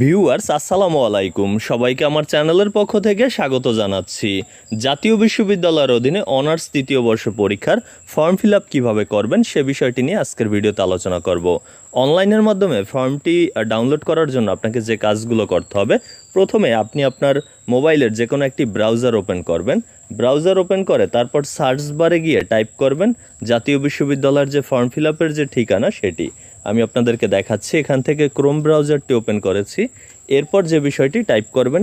Viewers, আসসালামু আলাইকুম। সবাইকে আমার চ্যানেলের পক্ষ থেকে স্বাগত জানাচ্ছি। জাতীয় বিশ্ববিদ্যালয়ের অধীনে অনার্স তৃতীয় বর্ষ পরীক্ষার ফর্ম ফিল আপ কীভাবে করবেন সে বিষয়টি নিয়ে আজকের ভিডিওতে আলোচনা করব। অনলাইনের মাধ্যমে ফর্মটি ডাউনলোড করার জন্য আপনাকে যে কাজগুলো করতে হবে, প্রথমে আপনি আপনার মোবাইলের যে কোনো একটি ব্রাউজার ওপেন করবেন। ব্রাউজার ওপেন করে তারপর সার্চ বারে গিয়ে টাইপ করবেন জাতীয় বিশ্ববিদ্যালয়ের যে ফর্ম ফিল আপের যে ঠিকানা সেটি। আমি আপনাদেরকে দেখাচ্ছি। এখান থেকে ক্রোম ব্রাউজারটি ওপেন করেছি। এরপর যে বিষয়টি টাইপ করবেন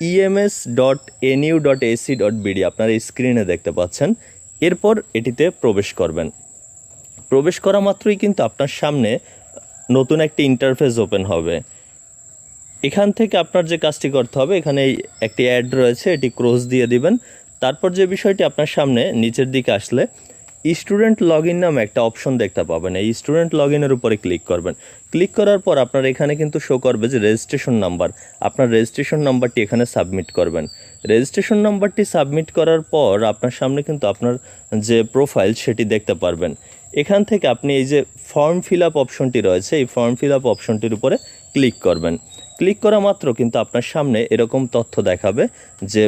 EMS dot NU dot AC dot BD আপনারা স্ক্রিনে দেখতে পাচ্ছেন। এরপর এটিতে প্রবেশ করবেন। প্রবেশ করা মাত্রই কিন্তু আপনার সামনে নতুন একটি ইন্টারফেস ওপেন হবে। এখান থেকে আপনার যে কাজটি করতে হবে, এখানে একটি অ্যাড রয়েছে, এটি ক্রস দিয়ে দিবেন। তারপর যে বিষয়টি আপনার সামনে নিচের দিকে আসলে স্টুডেন্ট লগ ইন নামে একটা অপশন দেখতে পাবেন। এই স্টুডেন্ট লগ ইনের উপরে ক্লিক করবেন। ক্লিক করার পর আপনার এখানে কিন্তু শো করবে যে রেজিস্ট্রেশন নাম্বার আপনার রেজিস্ট্রেশন নাম্বারটি এখানে সাবমিট করবেন। রেজিস্ট্রেশন নাম্বারটি সাবমিট করার পর আপনার সামনে কিন্তু আপনার যে প্রোফাইল সেটি দেখতে পারবেন। এখান থেকে আপনি এই যে ফর্ম ফিল আপ অপশনটি রয়েছে, এই ফর্ম ফিল আপ অপশনটির উপরে ক্লিক করবেন। ক্লিক করা মাত্র কিন্তু আপনার সামনে এরকম তথ্য দেখাবে যে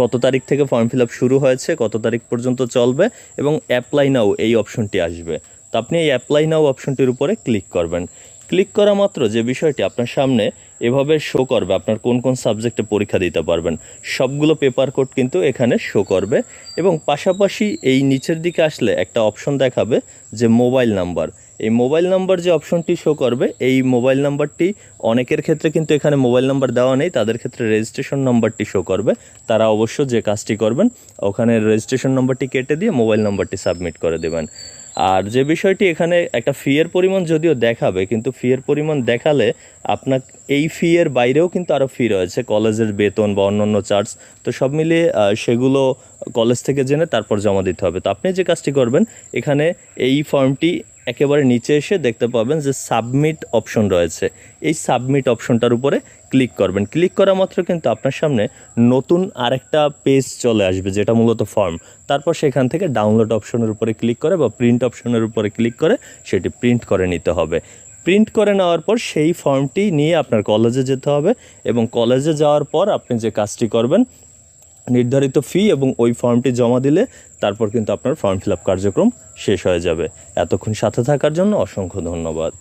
কত তারিখ থেকে ফর্ম ফিল শুরু হয়েছে, কত তারিখ পর্যন্ত চলবে এবং অ্যাপ্লাই নাও এই অপশনটি আসবে। তো আপনি এই অ্যাপ্লাই নাও অপশনটির উপরে ক্লিক করবেন। ক্লিক করা মাত্র যে বিষয়টি আপনার সামনে এভাবে শো করবে, আপনার কোন কোন সাবজেক্টে পরীক্ষা দিতে পারবেন। সবগুলো পেপার কোড কিন্তু এখানে শো করবে এবং পাশাপাশি এই নিচের দিকে আসলে একটা অপশন দেখাবে যে মোবাইল নাম্বার এই মোবাইল নাম্বার যে অপশনটি শো করবে, এই মোবাইল নাম্বারটি অনেকের ক্ষেত্রে কিন্তু এখানে মোবাইল নাম্বার দেওয়া নেই, তাদের ক্ষেত্রে রেজিস্ট্রেশন নাম্বারটি শো করবে। তারা অবশ্য যে কাজটি করবেন, ওখানে রেজিস্ট্রেশন নাম্বারটি কেটে দিয়ে মোবাইল নাম্বারটি সাবমিট করে দেবেন। আর যে বিষয়টি এখানে একটা ফিয়ের পরিমাণ যদিও দেখাবে, কিন্তু ফিয়ের পরিমাণ দেখালে আপনার এই ফিয়ের বাইরেও কিন্তু আরও ফি রয়েছে কলেজের বেতন বা অন্যান্য চার্জ তো সব মিলিয়ে সেগুলো কলেজ থেকে জেনে তারপর জমা দিতে হবে। তো আপনি যে কাজটি করবেন, এখানে এই ফর্মটি একেবারে নিচে এসে দেখতে পাবেন যে সাবমিট অপশন রয়েছে। এই সাবমিট অপশনটার উপরে ক্লিক করবেন। ক্লিক করা মাত্র কিন্তু আপনার সামনে নতুন আরেকটা পেজ চলে আসবে, যেটা মূলত ফর্ম। তারপর সেখান থেকে ডাউনলোড অপশনের উপরে ক্লিক করে বা প্রিন্ট অপশনের উপরে ক্লিক করে সেটি প্রিন্ট করে নিতে হবে। প্রিন্ট করে নেওয়ার পর সেই ফর্মটি নিয়ে আপনার কলেজে যেতে হবে এবং কলেজে যাওয়ার পর আপনি যে কাজটি করবেন নির্ধারিত ফি এবং ওই ফর্মটি জমা দিলে তারপর কিন্তু আপনার ফর্ম ফিল কার্যক্রম শেষ হয়ে যাবে। এতক্ষণ সাথে থাকার জন্য অসংখ্য ধন্যবাদ।